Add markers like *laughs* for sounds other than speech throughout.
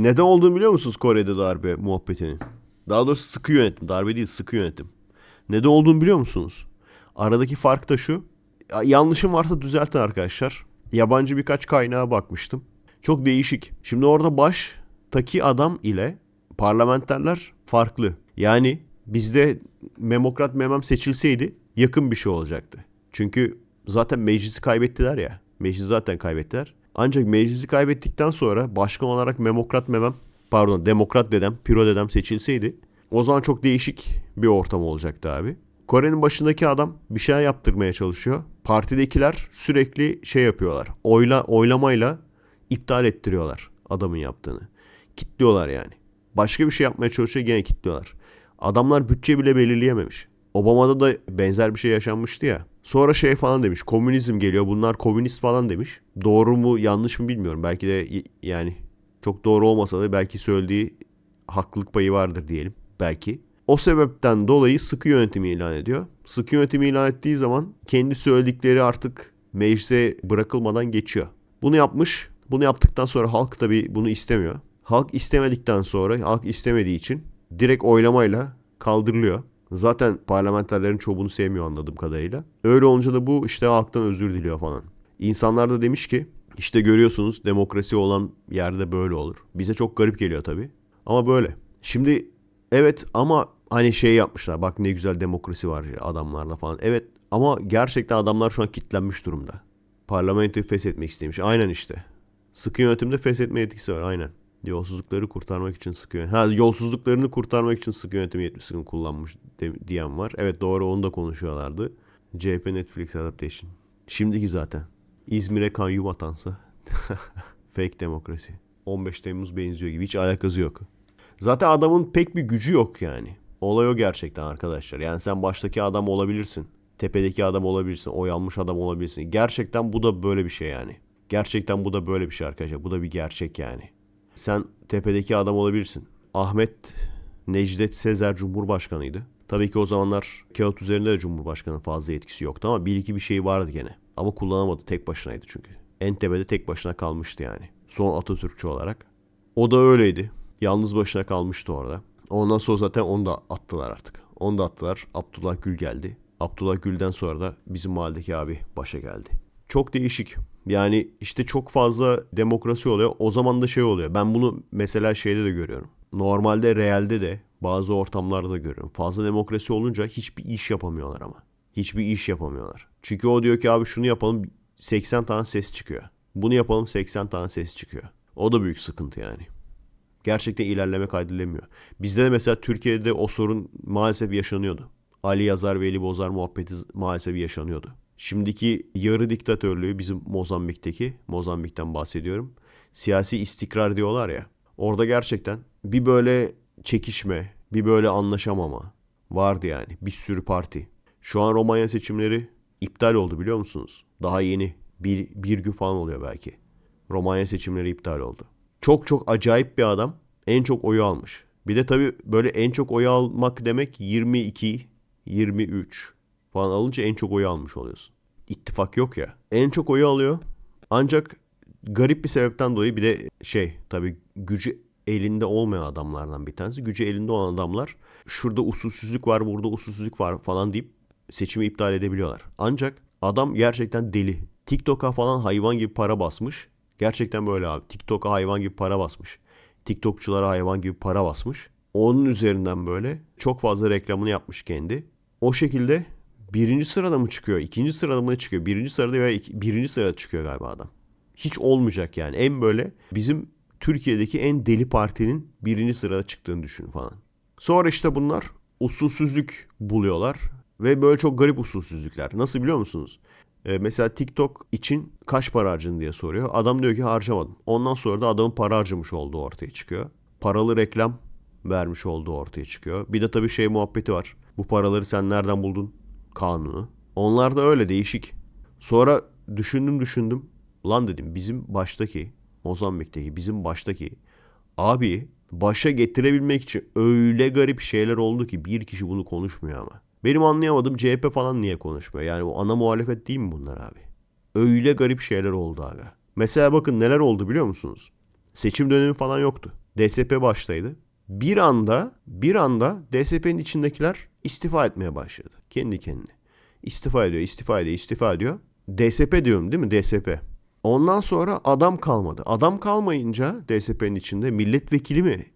Neden olduğunu biliyor musunuz Kore'de darbe muhabbetinin? Daha doğrusu sıkı yönetim. Darbe değil sıkı yönetim. Neden olduğunu biliyor musunuz? Aradaki fark da şu. Ya- Yanlışım varsa düzeltin arkadaşlar. Yabancı birkaç kaynağa bakmıştım. Çok değişik. Şimdi orada baştaki adam ile parlamenterler farklı. Yani bizde memokrat memem seçilseydi yakın bir şey olacaktı. Çünkü zaten meclisi kaybettiler ya. Meclisi zaten kaybettiler. Ancak meclisi kaybettikten sonra başkan olarak memokrat memem pardon demokrat dedem, piro dedem seçilseydi o zaman çok değişik bir ortam olacaktı abi. Kore'nin başındaki adam bir şey yaptırmaya çalışıyor. Partidekiler sürekli şey yapıyorlar. Oyla oylamayla iptal ettiriyorlar adamın yaptığını. Kitliyorlar yani. Başka bir şey yapmaya çalışıyor gene kitliyorlar. Adamlar bütçe bile belirleyememiş. Obama'da da benzer bir şey yaşanmıştı ya. Sonra şey falan demiş. Komünizm geliyor. Bunlar komünist falan demiş. Doğru mu yanlış mı bilmiyorum. Belki de yani çok doğru olmasa da belki söylediği haklılık payı vardır diyelim. Belki. O sebepten dolayı sıkı yönetimi ilan ediyor. Sıkı yönetimi ilan ettiği zaman kendi söyledikleri artık meclise bırakılmadan geçiyor. Bunu yapmış. Bunu yaptıktan sonra halk tabii bunu istemiyor. Halk istemedikten sonra, halk istemediği için direkt oylamayla kaldırılıyor. Zaten parlamenterlerin çoğu sevmiyor anladığım kadarıyla. Öyle olunca da bu işte halktan özür diliyor falan. İnsanlar da demiş ki işte görüyorsunuz demokrasi olan yerde böyle olur. Bize çok garip geliyor tabii. Ama böyle. Şimdi evet ama hani şey yapmışlar. Bak ne güzel demokrasi var ya adamlarda falan. Evet ama gerçekten adamlar şu an kitlenmiş durumda. Parlamentoyu feshetmek istemiş. Aynen işte. Sıkı yönetimde feshetme etkisi var aynen. Yolsuzlukları kurtarmak için sıkı yönetim. Ha yolsuzluklarını kurtarmak için sıkı yönetim yetkisini kullanmış de- diyen var. Evet doğru onu da konuşuyorlardı. CHP Netflix adaptation. Şimdiki zaten. İzmir'e kayyum atansa. *laughs* Fake demokrasi. 15 Temmuz benziyor gibi. Hiç alakası yok. Zaten adamın pek bir gücü yok yani. Olay o gerçekten arkadaşlar. Yani sen baştaki adam olabilirsin. Tepedeki adam olabilirsin. Oy almış adam olabilirsin. Gerçekten bu da böyle bir şey yani. Gerçekten bu da böyle bir şey arkadaşlar. Bu da bir gerçek yani. Sen tepedeki adam olabilirsin. Ahmet Necdet Sezer Cumhurbaşkanıydı. Tabii ki o zamanlar kağıt üzerinde de Cumhurbaşkanı fazla etkisi yoktu ama bir iki bir şey vardı gene. Ama kullanamadı tek başınaydı çünkü. En tepede tek başına kalmıştı yani. Son Atatürkçü olarak. O da öyleydi. Yalnız başına kalmıştı orada. Ondan sonra zaten onu da attılar artık. Onu da attılar. Abdullah Gül geldi. Abdullah Gül'den sonra da bizim mahalledeki abi başa geldi. Çok değişik. Yani işte çok fazla demokrasi oluyor. O zaman da şey oluyor. Ben bunu mesela şeyde de görüyorum. Normalde realde de bazı ortamlarda da görüyorum. Fazla demokrasi olunca hiçbir iş yapamıyorlar ama. Hiçbir iş yapamıyorlar. Çünkü o diyor ki abi şunu yapalım 80 tane ses çıkıyor. Bunu yapalım 80 tane ses çıkıyor. O da büyük sıkıntı yani gerçekten ilerleme kaydedilemiyor. Bizde de mesela Türkiye'de o sorun maalesef yaşanıyordu. Ali Yazar, Veli Bozar muhabbeti maalesef yaşanıyordu. Şimdiki yarı diktatörlüğü bizim Mozambik'teki, Mozambik'ten bahsediyorum. Siyasi istikrar diyorlar ya. Orada gerçekten bir böyle çekişme, bir böyle anlaşamama vardı yani. Bir sürü parti. Şu an Romanya seçimleri iptal oldu biliyor musunuz? Daha yeni. Bir, bir gün falan oluyor belki. Romanya seçimleri iptal oldu. Çok çok acayip bir adam. En çok oyu almış. Bir de tabii böyle en çok oyu almak demek 22, 23 falan alınca en çok oyu almış oluyorsun. İttifak yok ya. En çok oyu alıyor. Ancak garip bir sebepten dolayı bir de şey tabii gücü elinde olmayan adamlardan bir tanesi. Gücü elinde olan adamlar şurada usulsüzlük var, burada usulsüzlük var falan deyip seçimi iptal edebiliyorlar. Ancak adam gerçekten deli. TikTok'a falan hayvan gibi para basmış. Gerçekten böyle abi. TikTok'a hayvan gibi para basmış. TikTokçulara hayvan gibi para basmış. Onun üzerinden böyle çok fazla reklamını yapmış kendi. O şekilde birinci sırada mı çıkıyor? ikinci sırada mı çıkıyor? Birinci sırada veya iki- birinci sırada çıkıyor galiba adam. Hiç olmayacak yani. En böyle bizim Türkiye'deki en deli partinin birinci sırada çıktığını düşün falan. Sonra işte bunlar usulsüzlük buluyorlar. Ve böyle çok garip usulsüzlükler. Nasıl biliyor musunuz? Ee, mesela TikTok için kaç para harcadın diye soruyor. Adam diyor ki harcamadım. Ondan sonra da adamın para harcamış olduğu ortaya çıkıyor. Paralı reklam vermiş olduğu ortaya çıkıyor. Bir de tabii şey muhabbeti var. Bu paraları sen nereden buldun? Kanunu. Onlar da öyle değişik. Sonra düşündüm düşündüm. Lan dedim bizim baştaki Mozambik'teki bizim baştaki abi başa getirebilmek için öyle garip şeyler oldu ki bir kişi bunu konuşmuyor ama. Benim anlayamadığım CHP falan niye konuşmuyor? Yani bu ana muhalefet değil mi bunlar abi? Öyle garip şeyler oldu abi. Mesela bakın neler oldu biliyor musunuz? Seçim dönemi falan yoktu. DSP baştaydı. Bir anda bir anda DSP'nin içindekiler istifa etmeye başladı. Kendi kendine. İstifa ediyor, istifa ediyor, istifa ediyor. DSP diyorum değil mi? DSP. Ondan sonra adam kalmadı. Adam kalmayınca DSP'nin içinde milletvekili mi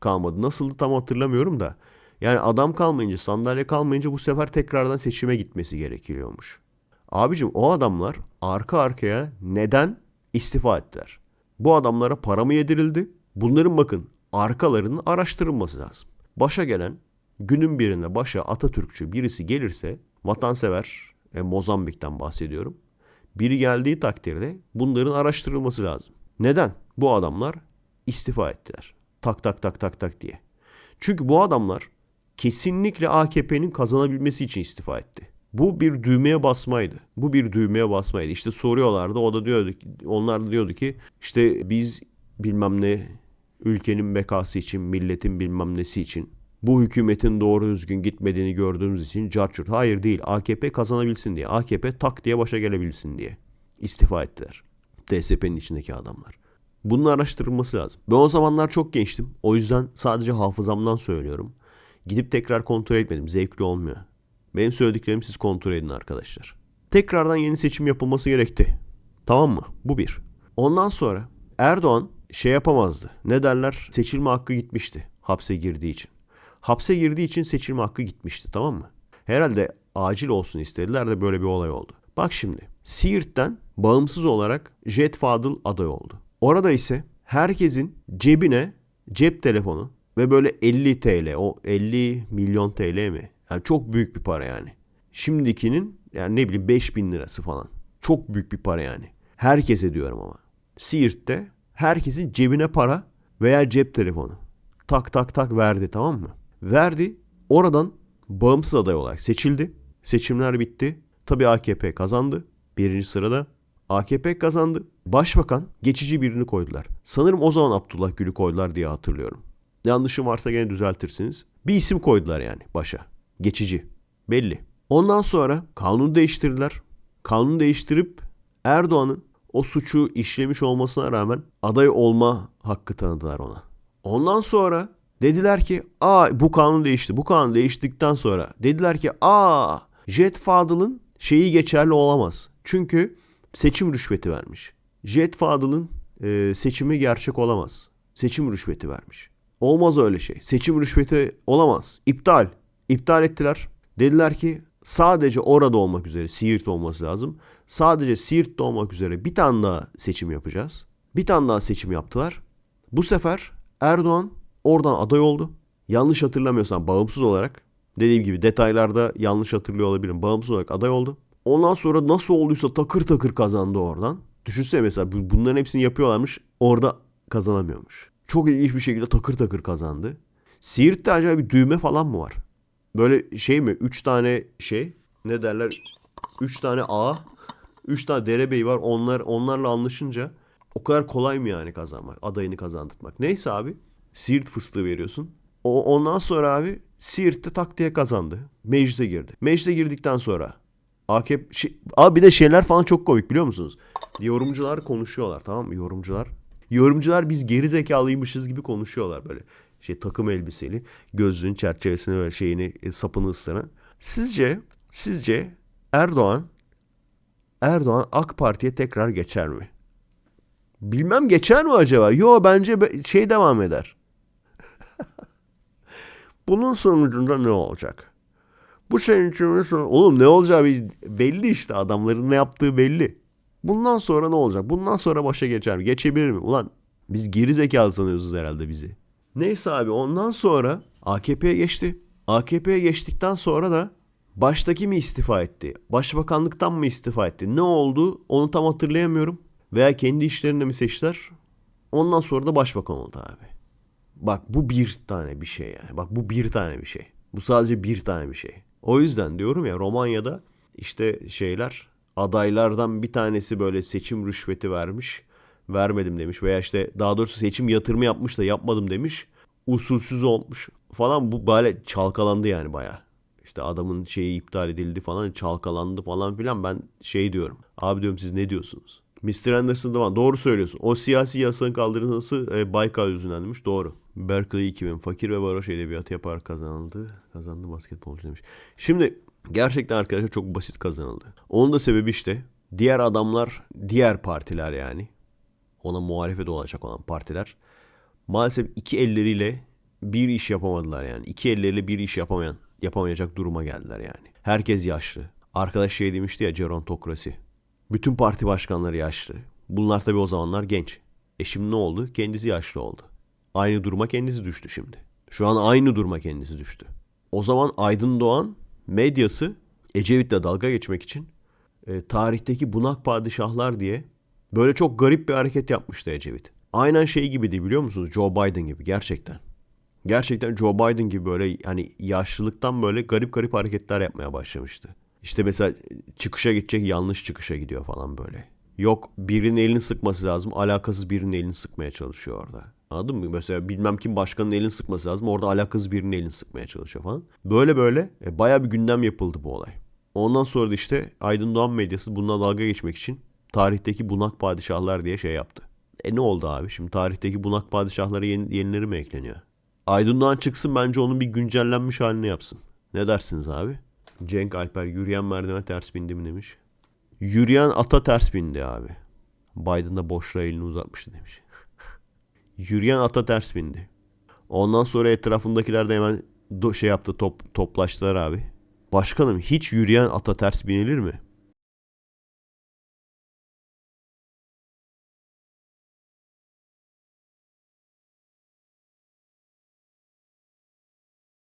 kalmadı? Nasıldı tam hatırlamıyorum da. Yani adam kalmayınca, sandalye kalmayınca bu sefer tekrardan seçime gitmesi gerekiyormuş. Abicim o adamlar arka arkaya neden istifa ettiler? Bu adamlara para mı yedirildi? Bunların bakın arkalarının araştırılması lazım. Başa gelen günün birinde başa Atatürkçü birisi gelirse vatansever e, Mozambik'ten bahsediyorum. Biri geldiği takdirde bunların araştırılması lazım. Neden? Bu adamlar istifa ettiler. Tak tak tak tak tak diye. Çünkü bu adamlar kesinlikle AKP'nin kazanabilmesi için istifa etti. Bu bir düğmeye basmaydı. Bu bir düğmeye basmaydı. İşte soruyorlardı. O da diyordu ki, onlar da diyordu ki işte biz bilmem ne ülkenin bekası için, milletin bilmem nesi için bu hükümetin doğru düzgün gitmediğini gördüğümüz için carçurt. Hayır değil. AKP kazanabilsin diye. AKP tak diye başa gelebilsin diye. istifa ettiler. DSP'nin içindeki adamlar. Bunun araştırılması lazım. Ben o zamanlar çok gençtim. O yüzden sadece hafızamdan söylüyorum. Gidip tekrar kontrol etmedim. Zevkli olmuyor. Benim söylediklerimi siz kontrol edin arkadaşlar. Tekrardan yeni seçim yapılması gerekti. Tamam mı? Bu bir. Ondan sonra Erdoğan şey yapamazdı. Ne derler? Seçilme hakkı gitmişti. Hapse girdiği için. Hapse girdiği için seçilme hakkı gitmişti tamam mı? Herhalde acil olsun istediler de böyle bir olay oldu. Bak şimdi Siirt'ten bağımsız olarak Jet Fadıl aday oldu. Orada ise herkesin cebine cep telefonu ve böyle 50 TL o 50 milyon TL mi? Yani çok büyük bir para yani. Şimdikinin yani ne bileyim 5000 lirası falan. Çok büyük bir para yani. Herkese diyorum ama. Siirt'te herkesin cebine para veya cep telefonu. Tak tak tak verdi tamam mı? Verdi. Oradan bağımsız aday olarak seçildi. Seçimler bitti. Tabii AKP kazandı. Birinci sırada. AKP kazandı. Başbakan geçici birini koydular. Sanırım o zaman Abdullah Gül'ü koydular diye hatırlıyorum. Yanlışım varsa gene düzeltirsiniz. Bir isim koydular yani başa. Geçici. Belli. Ondan sonra kanunu değiştirdiler. Kanunu değiştirip Erdoğan'ın o suçu işlemiş olmasına rağmen aday olma hakkı tanıdılar ona. Ondan sonra dediler ki aa bu kanun değişti. Bu kanun değiştikten sonra dediler ki aa Jet Fadıl'ın şeyi geçerli olamaz. Çünkü seçim rüşveti vermiş. Jet Fadıl'ın e, seçimi gerçek olamaz. Seçim rüşveti vermiş. Olmaz öyle şey. Seçim rüşveti olamaz. İptal. İptal ettiler. Dediler ki sadece orada olmak üzere Siirt olması lazım. Sadece Siirt'te olmak üzere bir tane daha seçim yapacağız. Bir tane daha seçim yaptılar. Bu sefer Erdoğan oradan aday oldu. Yanlış hatırlamıyorsam bağımsız olarak. Dediğim gibi detaylarda yanlış hatırlıyor olabilirim. Bağımsız olarak aday oldu. Ondan sonra nasıl olduysa takır takır kazandı oradan. Düşünsene mesela bunların hepsini yapıyorlarmış. Orada kazanamıyormuş. Çok ilginç bir şekilde takır takır kazandı. Siirt'te acaba bir düğme falan mı var? Böyle şey mi? Üç tane şey ne derler? Üç tane A, üç tane derebey var. Onlar onlarla anlaşınca o kadar kolay mı yani kazanmak? Adayını kazandırmak. Neyse abi. Siirt fıstığı veriyorsun. O, ondan sonra abi Siirt'te tak diye kazandı. Meclise girdi. Meclise girdikten sonra AKP... Şey, abi bir de şeyler falan çok komik biliyor musunuz? Yorumcular konuşuyorlar tamam mı? Yorumcular. Yorumcular biz geri zekalıymışız gibi konuşuyorlar böyle. Şey takım elbiseli, gözlüğün çerçevesini ve şeyini e, sapını ısıran. Sizce sizce Erdoğan Erdoğan AK Parti'ye tekrar geçer mi? Bilmem geçer mi acaba? Yo bence be- şey devam eder. Bunun sonucunda ne olacak? Bu seçimin sonu... Oğlum ne olacağı belli işte. Adamların ne yaptığı belli. Bundan sonra ne olacak? Bundan sonra başa geçer mi? Geçebilir mi? Ulan biz geri zekalı sanıyoruz herhalde bizi. Neyse abi ondan sonra AKP'ye geçti. AKP'ye geçtikten sonra da baştaki mi istifa etti? Başbakanlıktan mı istifa etti? Ne oldu? Onu tam hatırlayamıyorum. Veya kendi işlerinde mi seçtiler? Ondan sonra da başbakan oldu abi. Bak bu bir tane bir şey yani. Bak bu bir tane bir şey. Bu sadece bir tane bir şey. O yüzden diyorum ya Romanya'da işte şeyler adaylardan bir tanesi böyle seçim rüşveti vermiş. Vermedim demiş veya işte daha doğrusu seçim yatırımı yapmış da yapmadım demiş. Usulsüz olmuş falan bu böyle çalkalandı yani baya. İşte adamın şeyi iptal edildi falan çalkalandı falan filan ben şey diyorum. Abi diyorum siz ne diyorsunuz? Mr. Anderson da var. Doğru söylüyorsun. O siyasi yasanın kaldırılması e, Baykal yüzünden demiş. Doğru. Berkeley 2000. Fakir ve varoş edebiyatı yapar kazanıldı. Kazandı basketbolcu demiş. Şimdi gerçekten arkadaşlar çok basit kazanıldı. Onun da sebebi işte diğer adamlar, diğer partiler yani ona muhalefet olacak olan partiler maalesef iki elleriyle bir iş yapamadılar yani. İki elleriyle bir iş yapamayan, yapamayacak duruma geldiler yani. Herkes yaşlı. Arkadaş şey demişti ya gerontokrasi. Bütün parti başkanları yaşlı. Bunlar tabii o zamanlar genç. E şimdi ne oldu? Kendisi yaşlı oldu. Aynı duruma kendisi düştü şimdi. Şu an aynı duruma kendisi düştü. O zaman Aydın Doğan medyası Ecevit'le dalga geçmek için e, tarihteki bunak padişahlar diye böyle çok garip bir hareket yapmıştı Ecevit. Aynen şey gibiydi biliyor musunuz? Joe Biden gibi gerçekten. Gerçekten Joe Biden gibi böyle hani yaşlılıktan böyle garip garip hareketler yapmaya başlamıştı. İşte mesela çıkışa gidecek yanlış çıkışa gidiyor falan böyle. Yok birinin elini sıkması lazım. Alakasız birinin elini sıkmaya çalışıyor orada. Anladın mı? Mesela bilmem kim başkanın elini sıkması lazım. Orada alakasız birinin elini sıkmaya çalışıyor falan. Böyle böyle e, baya bir gündem yapıldı bu olay. Ondan sonra da işte Aydın Doğan medyası bununla dalga geçmek için tarihteki bunak padişahlar diye şey yaptı. E ne oldu abi? Şimdi tarihteki bunak padişahlara yeni, yenileri mi ekleniyor? Aydın Doğan çıksın bence onun bir güncellenmiş halini yapsın. Ne dersiniz abi? Cenk Alper yürüyen merdiven ters bindi mi demiş. Yürüyen ata ters bindi abi. Biden da boşluğa elini uzatmıştı demiş. Yürüyen ata ters bindi. Ondan sonra etrafındakiler de hemen şey yaptı top, toplaştılar abi. Başkanım hiç yürüyen ata ters binilir mi?